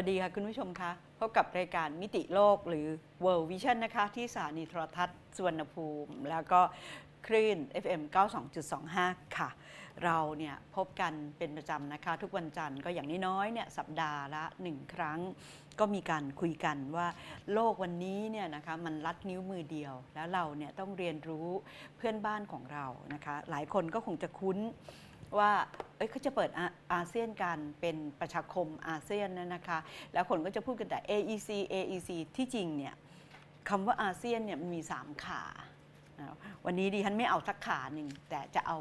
วัสดีค่ะคุณผู้ชมคะพบกับรายการมิติโลกหรือ World Vision นะคะ ที่สถานีโทรทัศน์สุวรรณภูมิ แล้วก็คลื่น FM 92.25 ค่ะ เราเนี่ยพบกันเป็นประจำนะคะ ทุกวันจันทร์ก็อย่างน้อยๆเนี่ยสัปดาห์ละหนึ่งครั้ง ก็มีการคุยกันว่าโลกวันนี้เนี่ยนะคะมันลัดนิ้วมือเดียว แล้วเราเนี่ยต้องเรียนรู้เพื่อนบ้านของเรานะคะ หลายคนก็คงจะคุ้น ว่าเอ้ยเขาจะเปิดอาอาเซียนกันเป็นประชาคมอาเซียนนะนะคะ แล้วคนก็จะพูดกันแต่ AEC AEC ที่จริงเนี่ยคำว่าอาเซียนเนี่ยมันมี 3 ขาวันนี้ดิฉันไม่เอาสักขาหนึ่งแต่จะเอา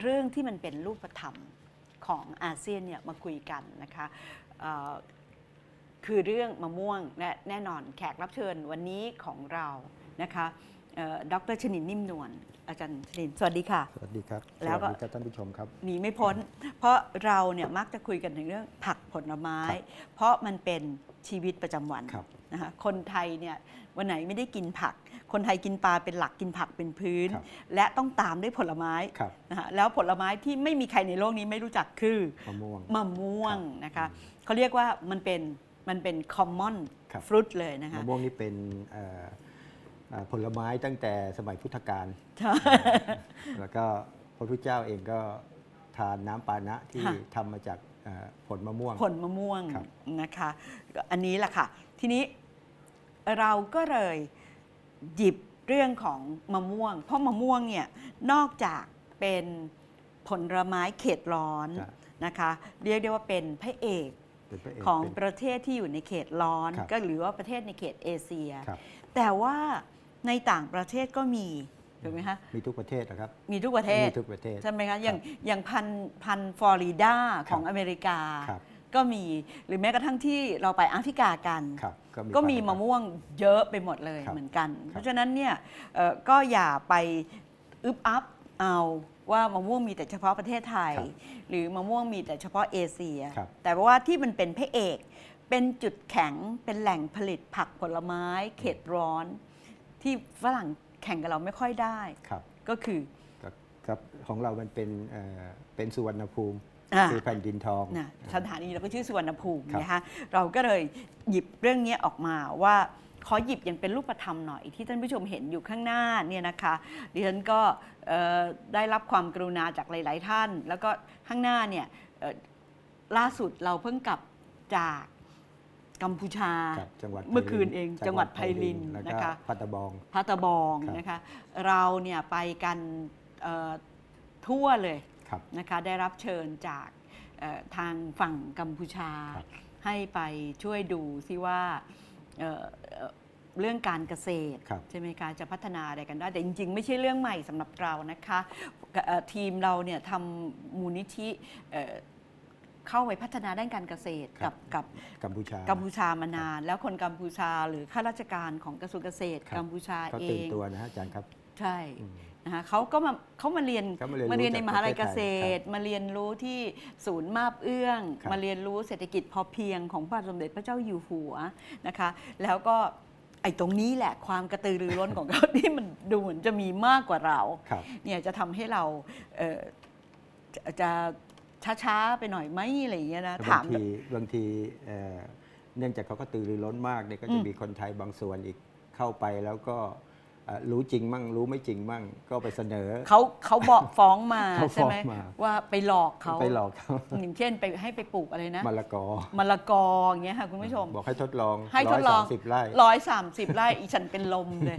เรื่องที่มันเป็นรูปธรรมของอาเซียนเนี่ยมาคุยกันนะคะคือเรื่องมะม่วงและแน่นอนแขกรับเชิญวันนี้ของเรานะคะดรชนินนิ่มนวล อาจารย์ชนิน สวัสดีค่ะ สวัสดีครับแล้วก็สวัสดีครับท่านผู้ชมครับ หนีไม่พ้น เพราะเราเนี่ยมักจะคุยกันถึงเรื่องผักผลไม้ครับเพราะมันเป็นชีวิตประจำวันครับ นะคะคนไทยเนี่ยวันไหนไม่ได้กินผัก คนไทยกินปลาเป็นหลักกินผักเป็นพื้น ครับและต้องตามด้วยผลไม้ครับนะคะแล้วผลไม้ที่ไม่มีใครในโลกนี้ไม่รู้จักคือมะม่วง มะม่วงครับนะคะเขาเรียกว่ามันเป็นมันเป็น common ครับ fruit เลยนะคะ มะม่วงนี่เป็นเอ่อเอ่อ ผลไม้ตั้งแต่สมัยพุทธกาลใช่แล้วก็พระพุทธเจ้าเองก็ทานน้ำปานะที่ค่ะทำมาจากเอ่อผลมะม่วง ผลมะม่วงครับนะคะก็อันนี้แหละค่ะ ทีนี้เราก็เลยหยิบเรื่องของมะม่วง เพราะมะม่วงเนี่ยนอกจากเป็นผลไม้เขตร้อนครับนะคะ เรียกได้ว่าเป็นพระเอกเป็นพระเอกของเป็นประเทศที่อยู่ในเขตร้อนครับก็หรือว่าประเทศในเขตเอเชียครับแต่ว่า ในต่างประเทศก็มีถูกไหมคะมีทุกประเทศนะครับ มีทุกประเทศมีทุกประเทศใช่ไหมคะอย่างครับอย่างพันพันฟลอริดาของครับอเมริกาครับก็มีหรือแม้กระทั่งที่เราไปแอฟริกากันครับก็มีพันธุ์มะม่วงเยอะไปหมดเลยครับเหมือนกันครับเพราะฉะนั้นเนี่ยเอ่อก็อย่าไปอึบอัพเอาว่ามะม่วงมีแต่เฉพาะประเทศไทยครับหรือมะม่วงมีแต่เฉพาะเอเชียครับแต่ว่าที่มันเป็นพระเอก เป็นจุดแข็งเป็นแหล่งผลิตผักผลไม้ เขตร้อน ที่ฝรั่งแข่งกับเราไม่ค่อยได้ ครับก็คือครับครับของเรามันเป็นเอ่อเป็นสุวรรณภูมิอ่า คือแผ่นดินทอง นะสถานีเราก็ชื่อสุวรรณภูมิครับ นะคะเราก็เลยหยิบเรื่องนี้ออกมาว่าขอหยิบอย่างเป็นรูปธรรมหน่อยที่ท่านผู้ชมเห็นอยู่ข้างหน้าเนี่ยนะคะดิฉันก็เอ่อได้รับความกรุณาจากหลาย ๆ ท่าน แล้วก็ข้างหน้าเนี่ยเอ่อล่าสุดเราเพิ่งกลับจาก กัมพูชา ครับจังหวัดเมื่อคืนเองไพลิจังหวัดไพลินแล้วก็นะคะพัตตะบอง พัตตะบองครับ นะคะ เราเนี่ยไปกันเอ่อทั่วเลยครับ นะคะได้รับเชิญจากเอ่อทางฝั่งกัมพูชา ครับให้ไปช่วยดูซิว่าเอ่อเอ่อเรื่องการเกษตรครับ ใช่ไหมคะจะพัฒนาอะไรกันได้ แต่จริง ๆ ไม่ใช่เรื่องใหม่สำหรับเรานะคะเอ่อทีมเราเนี่ยทำมูลนิธิเอ่อ เข้าไปพัฒนาด้านการเกษตรครักับบกับกัมพูชากัมพูชามานาน แล้วคนกัมพูชาหรือข้าราชการของกระทรวงเกษตรครับกัมพูชาเขาเอตื่นงตัวนะฮะอาจารย์ครับ ใช่อืมนะคะเขาก็มาเขามาเรียนเขามาเรียนรู้มาเรียนในจากมหาลัยปเกระเทศษไทยตร มาเรียนรู้ที่ศูนย์มาบเอื้องครับมาเรียนรู้เศรษฐกิจพอเพียงของพระบาทสมเด็จพระเจ้าอยู่หัวนะคะ แล้วก็ไอ้ตรงนี้แหละความกระตือรือร้นของเขาที่มันดูเหมือนจะมีมากกว่าเราครับเนี่ยจะทำให้เราเอ่อจะจะ ช้าๆไปหน่อยไหมอะไรอย่างเงี้ยนะแต่ถาบามงทีบางทีเอ่อเนื่องจากเขาก็ตื่นรือร้นมากเนี่ยก็อืจะมมีคนไทยบางส่วนอีกเข้าไปแล้วก็เอ่อ รู้จริงมั่ง รู้ไม่จริงมั่ง ก็ไปเสนอ เขาเขาบอกฟ้องมาเขาฟ้ใช่องไหมมา ว่าไปหลอกเขาไปหลอกเขาอย่างเช่นไปให้ไปปลูกอะไรนะมะละกอมะละกออย่างเงี้ยค่ะคุณผู้ชม บอกให้ทดลองให้ทดลองสิบไร่ ร้อยสามสิบไร่ อีฉันเป็นลมเลย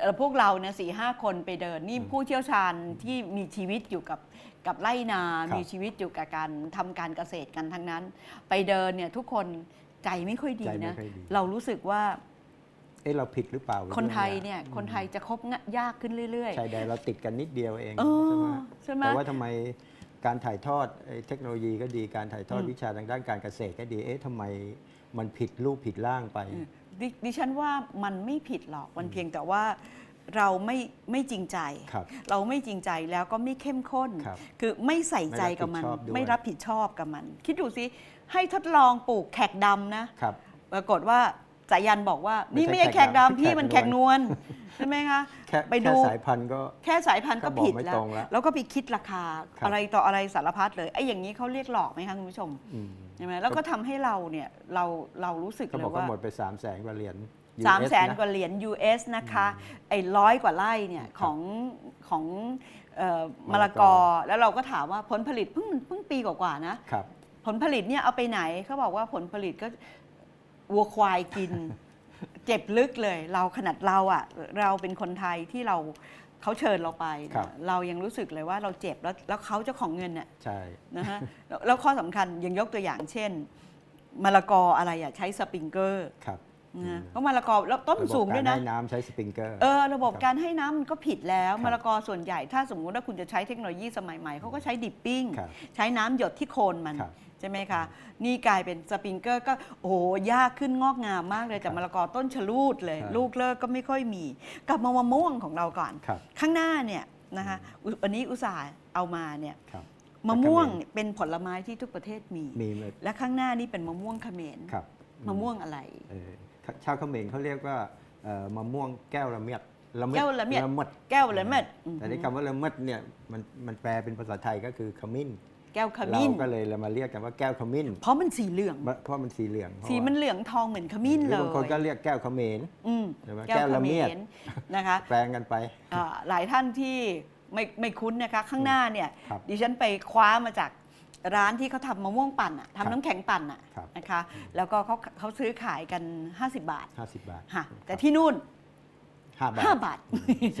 เอ่อพวกเราเนี่ยสี่ห้าคนไปเดิน นี่ผู้เชี่ยวชาญที่มีชีวิตอยู่กับกับไร่นา ครับมีชีวิตอยู่กับการทำการเกษตรกันทั้งนั้น ไปเดินเนี่ยทุกคนใจไม่ค่อยดีใจไม่นะ ค่อยดี เรารู้สึกว่า เอ๊ะเราผิดหรือเปล่าคนไทยรื่องเนี่ยอืมคนไทยจะคบงะยากขึ้นเรื่อยชายแดนเราติดกันนิดเดียวเองเออใช่ไหมใช่ไหมแต่ว่าทำไมการถ่ายทอดไอ้เทคโนโลยีก็ดีการถ่ายทอดอืมวิชาทางด้านการเกษตรก็ดีเอ๊ะทำไมมันผิดรูปผิดร่างไปๆอืมดดิฉันว่ามันไม่ผิดหรอกมันเพียงแต่ว่าเราไม่ไม่จริงใจครับเราไม่จริงใจแล้วก็ไม่เข้มข้นครับคือไม่ใส่ใจกับมันไม่รับผิดชอบด้วยไม่รับผิดชอบกับมัน คิดดูสิให้ทดลองปลูกแขกดำนะครับปรากฏว่า สายันบอกว่าไม่นี่ใช่ไม่ใช่แขกแขกดำดำพี่มันแขกนวลใช่ไหมคะแค่ไปดูแค่สายพันธุ์ก็แค่สายพันธุ์ก็ก็บอกผิดไม่แล้วตรงแล้ว แล้วก็ไปคิดราคาครับอะไรต่ออะไรสารพัดเลยไอ้อย่างนี้เขาเรียกหลอกไหมคะคุณผู้ชมอืมใช่ไหมแล้วก็ทำให้เราเนี่ยเราเรารู้สึกเขาเลบอกยว่าว่าหมดไป3ามแสนกว่าเหรียญสาม US แสนนะกว่าเหรียญ US นะคะไอ้ร้อยกว่าไร่เนี่ยของของเอ่อมะละกอแล้วเราก็ถามว่าผลผลิตเพิ่งเพิ่งปีกว่าๆนะครับผลผลิตเนี่ยเอาไปไหนเขาบอกว่าผลผลิตก็ วัวควายกิน เจ็บลึกเลย เราขนาดเราอะ่ะ เราเป็นคนไทยที่เราเขาเชิญเราไปเนี่ยครับ เรายังรู้สึกเลยว่าเราเจ็บแล้วแล้วเขาเจ้าของเงินเนี่ยใช่ นะฮะแล้วแล้วข้อสำคัญยังยกตัวอย่างเช่นมะละกออะไรอะใช้สปริงเกอร์ครับนะอืมเพราะมะละกอแล้วต้นระบบสูงด้วยนะการให้น้ำใช้สปริงเกอร์ เออระบบครับการให้น้ำมันก็ผิดแล้วครับมะละกอส่วนใหญ่ถ้าสมมุติว่าคุณจะใช้เทคโนโลยีสมัยใหม่เขาก็ใช้ดิปปิ้ง ครับใช้น้ำหยดที่โคนมัน ครับ ใช่ไหมคะ นี่กลายเป็นสปริงเกอร์ก็โอ้โหยากขึ้นงอกงามมากเลยจากครับมะละกอต้นชะลูดเลยใช่ลูกเลิกก็ไม่ค่อยมี กลับมามะม่วงของเราก่อน ครับ ข้างหน้าเนี่ยนะคะอุวันนี้อุตส่าห์เอามาเนี่ยครับมะม่วงเป็นผลไม้ที่ทุกประเทศมี มีเม็ดและข้างหน้านี่เป็นมะม่วงเขมรครับมะม่วงอะไร เออชาวเขมรเขาเรียกว่าเอ่อมะม่วงแก้วละเมียดละเมียดแก้วละเมียด ละเมิดแก้วละเมิดแต่ในคำว่าละเมิดเนี่ยมันมันแปลเป็นภาษาไทยก็คือขมิ้น แก้วขเรามิ้นก็เลยเรามาเรียกกันว่าแก้วขมิ้น เพราะมันสีเหลือง เพราะมันสีเหลืองเพราะสีมันเหลืองทองเหมือนขมิ้นหเลรือยบางคนก็เรียกแก้วเขมรอืมใช่ไหมแก้วแก้วเขละมเมียดรนะคะแปลงกันไปอ่าหลายท่านที่ไม่ไม่คุ้นนะคะ ข้างหน้าเนี่ยครับดิฉันไปคว้ามาจากร้านที่เขาทำมะม่วงปั่นอะครับทำน้ำแข็งปั่นอะครับนะคะ แล้วก็เขาเขาซื้อขายกัน 50 บาท 50 บาทค่ะแต่ที่นู่นห้าบาท5บาท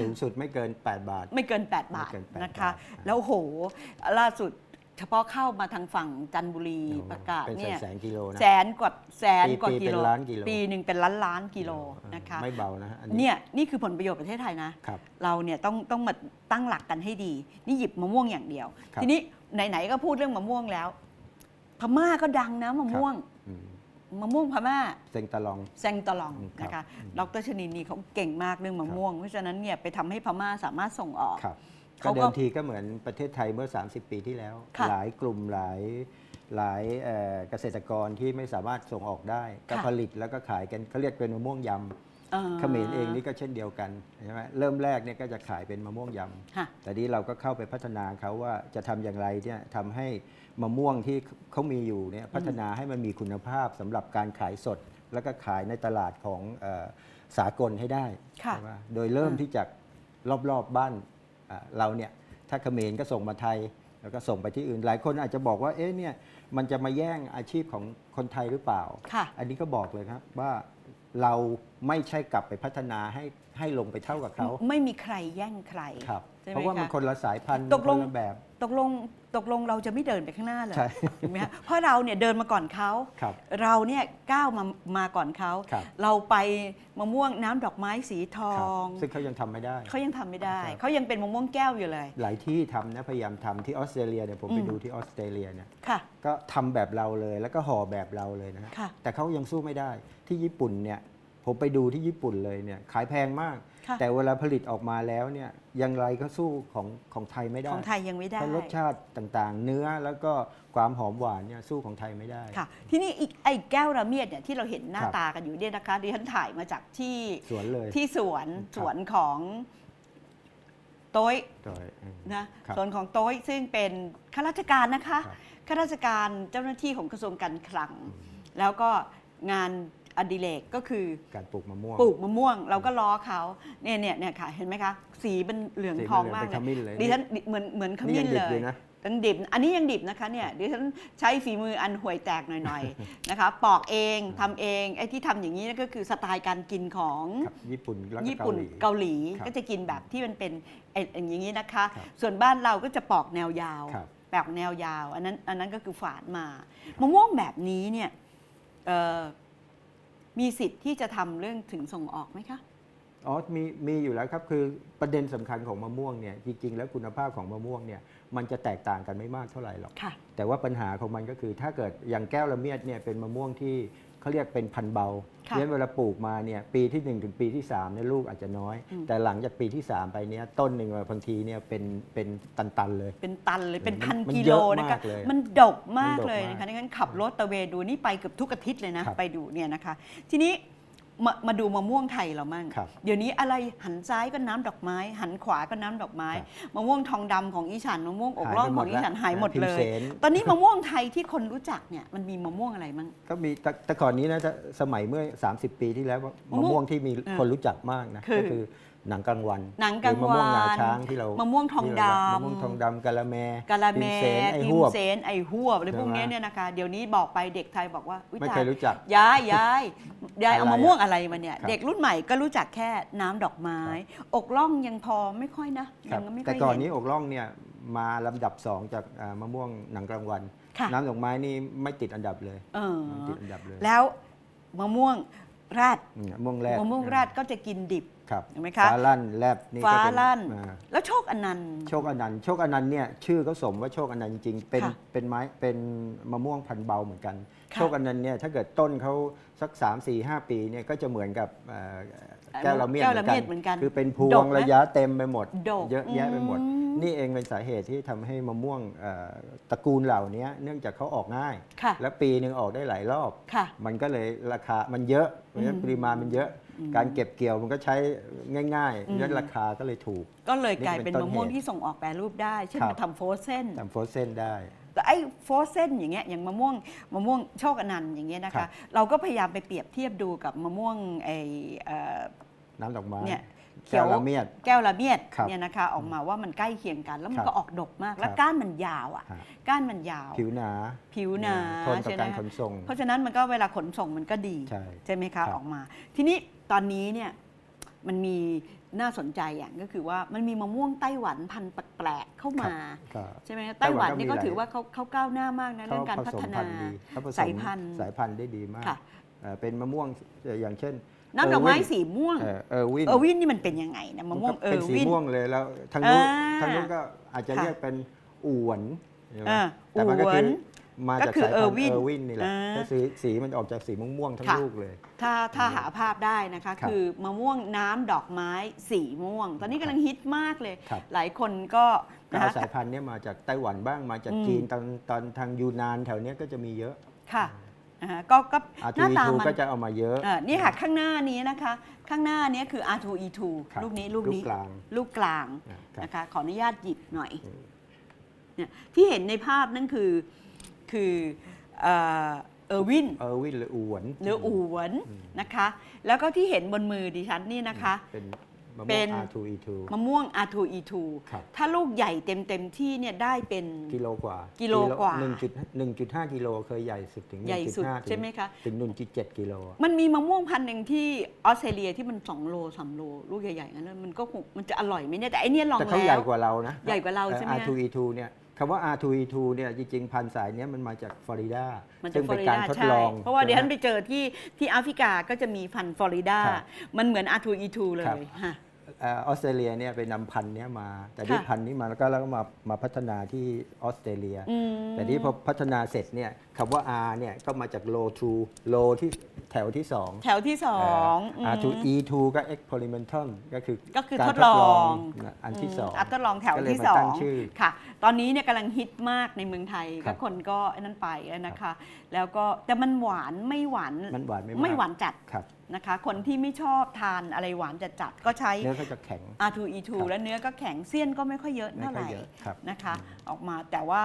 สูงสุดไม่เกิน 8 บาท ไม่เกิน 8 บาทไม่เกิน8นะคะบาทแล้วโหล่าสุด เฉพาะเข้ามาทางฝั่งจันทบุรีโอ้ประกาศเป็นเนี่ยแสนๆกิโลนะแสนกว่าแสนกว่าปีกิโลเป็นล้านกิโล ปีหนึ่งเป็นล้านล้านกิโลนะคะไม่เบานะฮะอันนี้เนี่ยนี่คือผลประโยชน์ประเทศไทยนะ ครับ เราเนี่ยต้องต้องมาตั้งหลักกันให้ดี นี่หยิบมะม่วงอย่างเดียว ครับ ทีนี้ไหนๆก็พูดเรื่องมะม่วงแล้ว พม่าก็ดังนะมะม่วง อืมมะม่วงพม่า เซงตะลอง แซงตะลองอืมครับนะคะอืมดรชนินนี่เขาเก่งมากเรื่องมะม่วง เพราะฉะนั้นเนี่ยไปทำให้พม่าสามารถส่งออก ครับ ก็เขาก็เดิมทีก็เหมือนประเทศไทยเมื่อ 30 ปีที่แล้ว ค่ะหลายกลุ่มหลายหลายเอ่อเกษตรกรที่ไม่สามารถส่งออกได้ก็ค่ะ ผลิตแล้วก็ขายกันเขาเรียกเป็นมะม่วงยอ่าำเขมรเองนี่ก็เช่นเดียวกันใช่ไหมเริ่มแรกเนี่ยก็จะขายเป็นมะม่วงยค่ะำแต่นี้เราก็เข้าไปพัฒนาเขาว่าจะทำอย่างไรเนี่ยทำให้มะม่วงที่เขามีอยู่เนี่ยพัฒนาให้มันมีคุณภาพสำหรับการขายสด แล้วก็ขายในตลาดของเอ่อสากลให้ได้ค่ะใช่ไหมโดยเริ่มอ่าที่จากรอบๆบบ้านอ่า เราเนี่ยถ้าเขมรก็ส่งมาไทย แล้วก็ส่งไปที่อื่น หลายคนอาจจะบอกว่าเอ๊ะเนี่ยมันจะมาแย่งอาชีพของคนไทยหรือเปล่าค่ะอันนี้ก็บอกเลยครับว่าเราไม่ใช่กลับไปพัฒนาให้ให้ลงไปเท่ากับเขา ไม่มีใครแย่งใครครับ ใช่ไหมเพราะว่ามันคะคนละสายพันธุ์ตกลง คนละแบบ ตกลงตกลงเราจะไม่เดินไปข้างหน้าเลยใช่ ถูกไหมฮะเพราะเราเนี่ยเดินมาก่อนเขา ครับ เราเนี่ยก้าวมามาก่อนเขา ครับ เราไปมะม่วงน้ำดอกไม้สีทอครับง ซึ่งเขายังทำไม่ได้ เขายังทำไม่ได้ ครับ เขายังเป็นมะม่วงแก้วอยู่เลย หลายที่ทำนะพยายามทำที่ออสเตรเลียเนี่ยผมไปอืม ดูที่ออสเตรเลียเนี่ยค่ะ ก็ทำแบบเราเลยแล้วก็ห่อแบบเราเลยนะฮะค่ะ แต่เขายังสู้ไม่ได้ที่ญี่ปุ่นเนี่ย ผมไปดูที่ญี่ปุ่นเลยเนี่ยขายแพงมาก ค่ะแต่เวลาผลิตออกมาแล้วเนี่ยอยังไรก็สู้ของของไทยไม่ได้ของไทยยังไม่ได้ เพราะรสชาติต่างๆ เนื้อแล้วก็ความหอมหวานเนี่ยสู้ของไทยไม่ได้ ค่ะ ที่นี่อีกไอ้แก้วระเมียดเนี่ยที่เราเห็นหน้าครับ ตากันอยู่เนี่ยนะคะดิฉันถ่ายมาจากที่สวนเลย ที่สวนครับ สวนของโต้ยโดยอืม นะครับสวนของโต้ยซึ่งเป็นข้าราชการนะคะครับ ข้าราชการเจ้าหน้าที่ของกระทรวงการคลัง แล้วก็งาน อดิเรกก็คือการปลูกมะม่วง ปลูกมะม่วง เราก็ล้อเขาเนี่ยเนี่ยเนี่ยค่ะ เห็นไหมคะ สีเป็นเหลืองสีทองเหลืองมากเป็นขมิ้นเลยดิฉันเหมือนเหมือนขมิ้นนี่ยังดิบเลอยยู่นะ ยังดิบ อันนี้ยังดิบนะคะเนี่ยดิฉันใช้ฝีมืออันห่วยแตกหน่อยๆ นะคะ ปอกเองทำเองไอ้ที่ทำอย่างนี้ก็คือสไตล์การกินของ ครับญี่ปุ่นแล้วก็ญี่เกาปุ่นหลีเกาหลีครับก็จะกินแบบที่มันเป็นไอ้อย่างนี้นะคะ ครับส่วนบ้านเราก็จะปอกแนวยาวครับ ปอกแนวยาว อันนั้นอันนั้นก็คือฝาดมามะม่วงแบบนี้เนี่ยเอ่อ มีสิทธิ์ที่จะทำเรื่องถึงส่งออกไหมคะ อ๋อมีมีอยู่แล้วครับคือประเด็นสำคัญของมะม่วงเนี่ยจริงๆ แล้วคุณภาพของมะม่วงเนี่ยมันจะแตกต่างกันไม่มากเท่าไหร่หรอก ค่ะ แต่ว่าปัญหาของมันก็คือถ้าเกิดอย่างแก้วละเมียดเนี่ยเป็นมะม่วงที่ เขาเรียกเป็นพันธุ์เบาค่ะเพราะฉะนั้นเวลาปลูกมาเนี่ยปีที่ 1 ถึงปีที่3เนี่ยลูกอาจจะน้อย อืม แต่หลังจากปีที่ 3 ไปเนี่ยต้นหนึ่งบางทีเนี่ยเป็นเป็นตันๆเลย เป็นตันเลยเป็นมันพันมันกิเยโลอะนะคะมากเลยมันดกมากมันดกเลยมากนะคะดังนั้นขับรถตะเวนดูนี่ไปเกือบทุกอาทิตย์เลยนะ ครับ ไปดูเนี่ยนะคะ ทีนี้ มามาดูมะม่วงไทยเรามั่ง ครับเดี๋ยวนี้อะไรหันซ้ายก็น้ำดอกไม้ หันขวาก็น้ำดอกไม้ครับมะม่วงทองดำของอีฉันมะม่วงอกร่องของอีฉันหายหมดพิมเลพ์ยเสน ตอนนี้มะม่วงไทยที่คนรู้จักเนี่ยมันมีมะม่วงอะไรมั่ง ก็มีแต่แต่ก่อนนี้นะจะสมัยเมื่อ 30 ปีที่แล้วว่ามะม่วงมะม่วงที่มีเออคนรู้จักมากนะคือก็คือ หนังกลางวันหนังกลางหรือมะม่วงงาวันช้างที่เรามะม่วงทองที่เราดำมะม่วงทองดำกะละแมกะละแมพิมพ์เสนไอ้พิหมวบเซนไอหัวบอะไรพวกเนี้ยใช่ไหมเนี่ยนะคะเดี๋ยวนี้บอกไปเด็กไทยบอกว่าอุ๊ไม่ตาเคยรู้จักยายยายยายเอาอะไรมะม่วงอะไรมาเนี่ยครับเด็กรุ่นใหม่ก็รู้จักแค่น้ำดอกไม้ อกล่องยังพอไม่ค่อยนะครัยับงไม่ค่แต่อยก่อนเห็นี้อกล่องเนี่ยมาลำดับสองจากอ่ามะม่วงหนังกลางวันค่ะน้ำดอกไม้นี่ไม่ติดอันดับเลยเออไม่ติดอันดับเลย แล้วมะม่วงราดอืมมะม่วงแรดมะม่วงราดก็จะกินดิบ ครับเห็นไหมคะฟ้าลั่นแลบนี่ก็ฟ้าเป็นลั่น อ่าแล้วโชคอนันต์ โชคอนันต์โชคอนันต์เนี่ยชื่อเขาสมว่าโชคอนันต์จริงๆเป็นค่ะเป็นไม้เป็นมะม่วงพันธุ์เบาเหมือนกัน ค่ะโชคอนันต์เนี่ยถ้าเกิดต้นเขาสัก 3 4 5 ปีเนี่ยก็จะเหมือนกับเอ่อแก้วละเมียดแก้วละเมียดเหมือนกันคือเป็นพดวกงไหมระยะเต็มไปหมด ดกเยอะแยะไปหมด อืม นี่เองเป็นสาเหตุที่ทำให้มะม่วงเอ่อตระกูลเหล่านี้เนื่องจากเขาออกง่าย ค่ะและปีหนึ่งออกได้หลายรอบ ค่ะ มันก็เลยราคามันเยอะเพราะฉะนั้นปริมาณมันเยอะ การเก็บเกี่ยวมันก็ใช้ง่ายๆเพราะฉะนั้นราคาก็เลยถูก ก็เลยกลายนี่เป็นเป็นต้มะนม่วงเหตุที่ส่งออกแปรรูปได้ เช่นครับมาทำโฟรเซนทำโฟรเซนได้แต่ไอ้โฟรเซนอย่างเงี้ยอย่างมะม่วงมะม่วงโชคอนันต์อย่างเงี้ยนะครัคะบเราก็พยายามไปเปรียบเทียบดูกับมะม่วงไอ้เอ่อน้ำดอกไม้เนี่ยเขีแก้ยววละเมียดแก้วละเมียดครับเนี่ยนะคะออกมาว่ามันใกล้เคียงกัน แล้วมันครับก็ออกดกมาก แล้วครับก้านมันยาวอะฮะก้านมันยาว ผิวหนา ผิวหนาทนต่อใช่ไหมการขนส่ง เพราะฉะนั้นมันก็เวลาขนส่งมันก็ดี ใช่ไหมครัคะบออกมา ทีนี้ ตอนนี้เนี่ยมันมีน่าสนใจอย่างก็คือว่ามันมีมะม่วงไต้หวันพันธุ์แปลกๆเข้ามาก็ใช่ไหมคะไต้ไต้หหวัวันนก็นี่มีก็หลายถือว่าเขาเขาก้าวหน้ามากนะเรื่องการผพัสฒมนาพันธุ์ดีเขาผสมสายพันธุ์สายพันธุ์ได้ดีมากค่ะเอ่อเป็นมะม่วงอย่างเช่นน้ำดอกไม้เร์วินสีม่วงเอ่อเออร์วินเออร์วินนี่มันเป็นยังไงนะมะม่วงนก็เออเป็นร์สีวินม่วงเลยแล้วทางนู้นอ่าทางนู้นก็อาจจะค่ะเรียกเป็นอวนใช่ไหมอ่าแต่มันก็อวคืนอ มาจากก็คือสายพันธุ์เออร์วินเออร์วินนี่แหละอ่าก็สีสีมันออกจากสีม่วงๆทั้งค่ะ ลูกเลย ถ้าถ้าหาภาพได้นะคะ ครับคือมะม่วงน้ำดอกไม้สีม่วง ตอนนี้กำลังฮิตมากเลย ครับ หลายคนก็ก็นะเอาคะ สายพันธุ์เนี้มาจากไต้หวันบ้างมาจากอืม จีนตอนตอนทางยูนานแถวเนี้ยก็จะมีเยอะค่ะอ่าก็ก็อาหทูน้าอีตาทูมันก็จะเอามาเยอะอ่านี่ค่ะข้างหน้านี้นะคะ ข้างหน้านี้คือ R2E2 ครับลูกนี้ลูกนี้ลูกกลาง ลูกกลางอ่าครับ นะคะขออนุญาตหยิบหน่อยอืมเนี่ยที่เห็นในภาพนั่นคือ คือเอ่อเออร์วินเออร์วินหรืออวนหรืออูหวนนะคะ แล้วก็ที่เห็นบนมือดิฉันนี่นะคะ เป็นมะเป็ม่วนง R2E2 มะม่วง R2E2 ครับถ้าลูกใหญ่เต็มเต็มๆที่เนี่ยได้เป็นกิโลกว่า กิโลกว่าหนึ่งจุดหนึ่งจุดห้ากิโลเคยใหญ่สุดถึงใหญ่สุด1.5ใช่ไหมคะถึงหนึ่งจุดเจ็ดกิโลมันมีมะม่วงพันธุ์หนึ่งที่ออสเตรเลียที่มัน 2 โล3โล ลูกใหญ่ๆงั้นนะมันก็คงมันจะอร่อยไหมเนี่ยแต่ไอเนี่ยลองแต่เขาแล้วใหญ่กว่าเรานะใหญ่กว่าเราใช่ไหมอ่อ R2E2 เนี่ย คำว่า R2E2 เนี่ยจริงๆ พันธุ์สายเนี้ยมันมาจากฟลอริดามันจะซึ่งฟลเป็อนริการดาทดใช่ลองเพราะว่าเดี๋ยวฉันใช่ไปไหม เจอที่ที่แอฟริกาก็จะมีพันธุ์ฟลอริดา ครับมันเหมือน R2E2 เลครับ ยฮะเออออสเตรเลียเนี่ยไปนำพันธุ์เนี้ยมา แต่ที่ค่ะพันธุ์นี้มาแล้วก็แล้วก็มามาพัฒนาที่ออสเตรเลีย อืม แต่ที่พอพัฒนาเสร็จเนี่ยคำว่า R เนี่ยก็มาจาก low to low ที่แถวที่2แถวที่สอง R to E to ก็ experimental ก็คือก็คือการทดลองนะอันที่สองอัทดลองแถวก็เลยที่มาสอตั้งงชื่อค่ะ ตอนนี้เนี่ยกำลังฮิตมากในเมืองไทยครัก็บ คนก็ไอ้นั่นไปนะคะ แล้วก็แต่มันหวานไม่หวานมันหวานไม่มากไม่หวานจัด ครับ นะคะ คนที่ไม่ชอบทานอะไรหวานจัดๆก็ใช้ เนื้อก็จะแข็ง R2E2 ครับแล้วเนื้อก็แข็งเสี้ยนก็ไม่ค่อยเยอะไม่เท่าไหค่อยร่เยอะครับนะคะออกมาแต่ว่า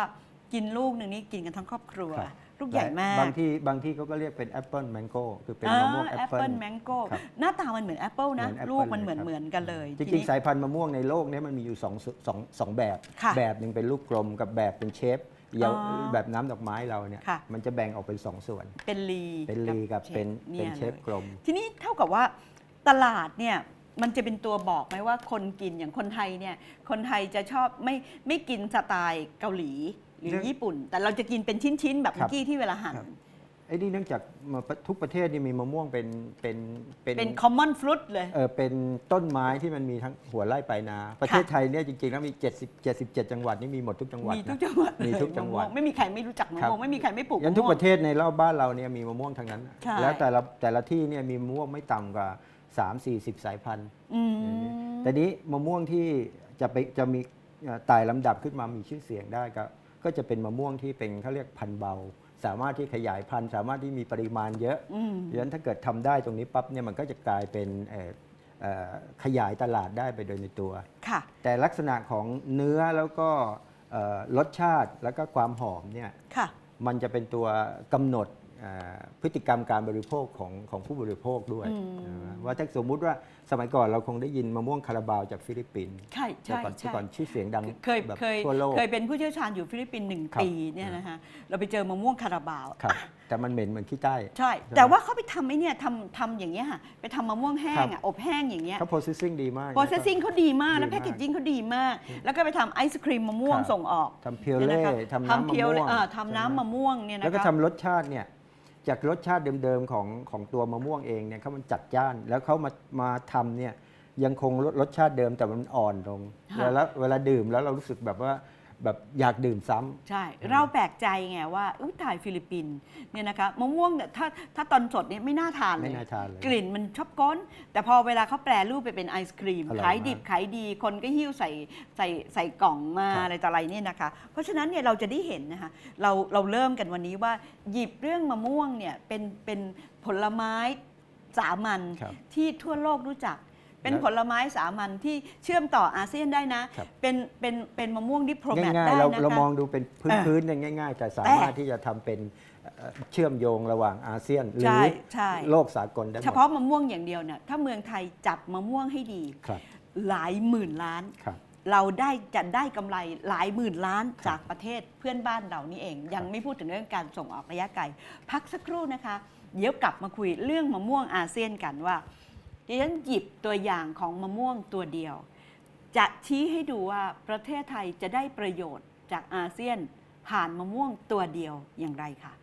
กินลูกหนึ่งนี่กินกันทั้งครอบครัว ครับลูกใหญ่มากบางที่บางที่เขาก็เรียกเป็นแอปเปิลแมงโก้คือเป็นมะม่วงแอแอปปเปิเปิลลแมงโก้ครับหน้าตามันเหมือนแอปเปิลนะ เหมือนแอปเปิ้ลลูกมันเหมือนเลยครับ เหมือนกันเลยจทีริงนี้ ๆ สายพันธุ์มะม่วงในโลกเนี้มันมีอยู่สองสองสองแบบ ค่ะ แบบหนึ่งเป็นลูกกลมกับแบบเป็นเชฟ ยาวอ๋อแบบน้ำดอกไม้เราเนี่ยค่ะ มันจะแบ่งออกเป็นสองส่วน เป็นลีเป็นลีกับเป็นยเป็นเชฟลยกลม ทีนี้เท่ากับว่าตลาดเนี่ยมันจะเป็นตัวบอกไหมว่าคนกินอย่างคนไทยเนี่ยคนไทยจะชอบไม่ไม่กินสไตล์เกาหลีหรือเรื่องญี่ปุ่น แต่เราจะกินเป็นชิ้นๆแบบครัเมื่บอกี้ที่เวลาหั่น ครับ ไอ้นี่เนื่องจากมาทุกประเทศนี่มีมะม่วงเป็นเป็นเป็น common fruit เลย เออเป็นต้นไม้ที่มันมีทั้งหัวไร่ปลายนา ประเทศไทยเนี่ยจริงๆแล้วมี 70 77 จังหวัดนี่มีหมดทุกจังหวัดมีทุกนะ จังหวัดมีเลยทุกจังหวัด มะม่ไม่มีใครไม่รู้จักมะครับม่วงไม่มีใครไม่ปลูกยันทุกมม่วงประเทศในรอบบ้านเราเนี่ยมีมะม่วงทั้งนั้น ใช่ แล้วแต่ละแต่ละที่เนี่ยมีมะม่วงไม่ต่ำกว่า 3 4 0 สายพันธุ์ อืม แต่นี้มะม่วงที่จะไปจะมีเอ่อไต่ลำดับขึ้นมามีชื่อเสียงได้ก็ก็จะเป็นมะม่วงที่เป็นเขาเรียกพันธุ์เบา สามารถที่ขยายพันธุ์ สามารถที่มีปริมาณเยอะอืมดังนั้นถ้าเกิดทำได้ตรงนี้ปั๊บเนี่ยมันก็จะกลายเป็นเอ่อเอ่อขยายตลาดได้ไปโดยในตัวค่ะแต่ลักษณะของเนื้อแล้วก็เอ่อรสชาติแล้วก็ความหอมเนี่ยค่ะมันจะเป็นตัวกำหนดเอ่อพฤติกรรมการบริโภคของของผู้บริโภคด้วยอืมนะว่าถ้าสมมุติว่า สมัยก่อนเราคงได้ยินมะม่วงคาราบาวจากฟิลิปปินส์ใช่แต่ใช่ก่อนแต่ใช่ก่อนชื่อเสียงดังเคยแบบเคยทั่วโลกเคยเป็นผู้เชี่ยวชาญอยู่ฟิลิปปินส์หนึ่งครับปีเนี่ยนะคะเราไปเจอมะม่วงคาราบาวครับแต่มันเหม็นเหมือนขี้ใต้ ใช่ แต่ว่าเขาไปทำไอ้เนี่ยทำทำอย่างเงี้ยค่ะไปทำมะม่วงแห้งอะอบแห้งอย่างเงี้ยเขา processing ดีมาก processing เขาดีมากแล้วดีมากแพคเกจจิ้งเขาดีมาก แล้วก็ไปทำไอศครีมมะม่วงครับส่งออกทำเพียวนี่เล่นะคะทำน้ำมะเพียวม่วงเอ่อทำน้ำมะม่วงเนี่ยนะคะแล้วก็ทำรสชาติเนี่ย จากรสชาติเดิมๆของของตัวมะม่วงเองเนี่ยเขามันจัดจ้าน แล้วเขามามาทำเนี่ยยังคงรสรสชาติเดิมแต่มันอ่อนลง ค่ะเวลาเวลาดื่มแล้วเรารู้สึกแบบว่า แบบอยากดื่มซ้ำ ใช่ เราแปลกใจไงว่าอุ้ยถ่ายฟิลิปปินส์เนี่ยนะคะมะม่วงเนี่ยถ้าถ้าตอนสดเนี่ยไม่น่าทานเลยไม่น่าทานเลยกลิ่นมันชอบก้น แต่พอเวลาเขาแปรรูปไปเป็นไอศครีมอร่อยขายดิบมากขายดีคนก็หิ้วใส่ใส่ใส่กล่องมาครับ อะไรต่ออะไรเนี่ยนะคะ เพราะฉะนั้นเนี่ยเราจะได้เห็นนะคะเราเราเริ่มกันวันนี้ว่า หยิบเรื่องมะม่วงเนี่ยเป็นเป็นผลไม้สามัญ ครับที่ทั่วโลกรู้จัก เป็นแล้วผลไม้สามัญที่เชื่อมต่ออาเซียนได้นะ ครับ เป็นเป็นเป็นมะม่วงดิโปรแมทง่ายได้ๆ เรานะคะเรามองดูเป็นเออพื้นๆเนี่ยง่าย ๆ แต่สามารถที่จะทำเป็นเอ่อเชื่อมโยงระหว่างอาเซียนหรืใช่อใช่ โลกสากลได้หมดเฉพาะมะม่วงอย่างเดียวเนี่ยถ้าเมืองไทยจับมะม่วงให้ดี ครับหลายหมื่นล้าน ครับ เราได้จะได้กำไรหลายหมื่นล้านครับ จากประเทศเพื่อนบ้านเรานี่เอง ยังไม่พูดถึงเรื่องการส่งออกระยะไกล พักสักครู่นะคะ เดี๋ยวกลับมาคุยเรื่องมะม่วงอาเซียนกันว่า ดิฉันหยิบตัวอย่างของมะม่วงตัวเดียว จะชี้ให้ดูว่าประเทศไทยจะได้ประโยชน์จากอาเซียนผ่านมะม่วงตัวเดียวอย่างไรค่ะ